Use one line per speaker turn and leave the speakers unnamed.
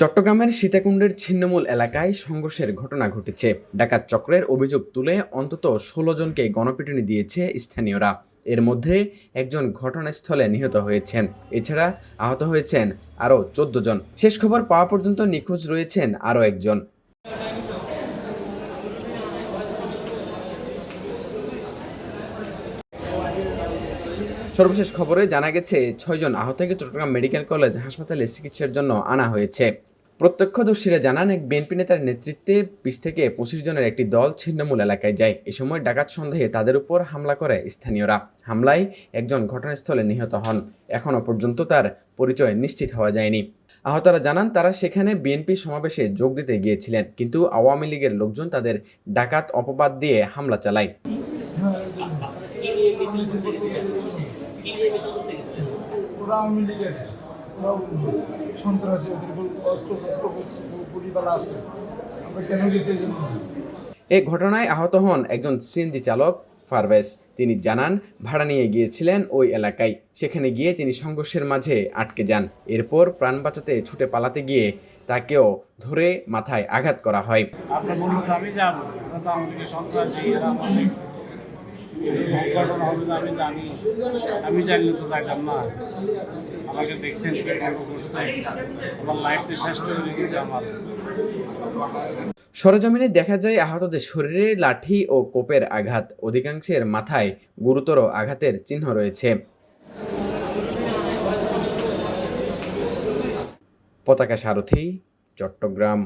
চট্টগ্রামের সীতাকুণ্ডের ছিন্নমূল এলাকায় সংঘর্ষের ঘটনা ঘটেছে। ডাকাত চক্রের অভিযোগ তুলে অন্তত ষোলো জনকে গণপিটুনি দিয়েছে স্থানীয়রা। এর মধ্যে একজন ঘটনাস্থলে নিহত হয়েছেন। এছাড়া আহত হয়েছেন আরও চোদ্দ জন। শেষ খবর পাওয়া পর্যন্ত নিখোঁজ রয়েছেন আরও একজন। সর্বশেষ খবরে জানা গেছে, ছয়জন আহতকে চট্টগ্রাম মেডিকেল কলেজ হাসপাতালে চিকিৎসার জন্য আনা হয়েছে। প্রত্যক্ষদর্শীরা জানান, এক বিএনপি নেতার নেতৃত্বে বিশ থেকে পঁচিশ জনের একটি দল ছিন্নমূল এলাকায় যায়। এ সময় ডাকাত সন্দেহে তাদের উপর হামলা করে স্থানীয়রা। হামলায় একজন ঘটনাস্থলে নিহত হন। এখনও পর্যন্ত তার পরিচয় নিশ্চিত হওয়া যায়নি। আহতরা জানান, তারা সেখানে বিএনপি সমাবেশে যোগ দিতে গিয়েছিলেন, কিন্তু আওয়ামী লীগের লোকজন তাদের ডাকাত অপবাদ দিয়ে হামলা চালায়।
ওরা আওয়ামী লীগের সন্ত্রাসী ওদের অস্ত্র শস্ত্র গুলিবালা আছে। আমরা কেন গেছি এই জন্য?
এ ঘটনায় আহত হন একজন সিএনজি চালক ফারভেজ। তিনি জানান ভাড়া নিয়ে গিয়েছিলেন ওই এলাকায়। সেখানে গিয়ে তিনি সংঘর্ষের মাঝে আটকে যান। এরপর প্রাণ বাঁচাতে ছুটে পালাতে গিয়ে তাকেও ধরে মাথায় আঘাত করা হয়।
আমি জানি, আমি জানলে তো যাইতাম না আমাকে দেখছেন আমার লাইফটা শেষ করে রেখেছে আমার।
সরজমিনে দেখা যায় আহতদের শরীরে লাঠি ও কোপের আঘাত। অধিকাংশের মাথায় গুরুতর আঘাতের চিহ্ন রয়েছে। পতাকা সারথি, চট্টগ্রাম।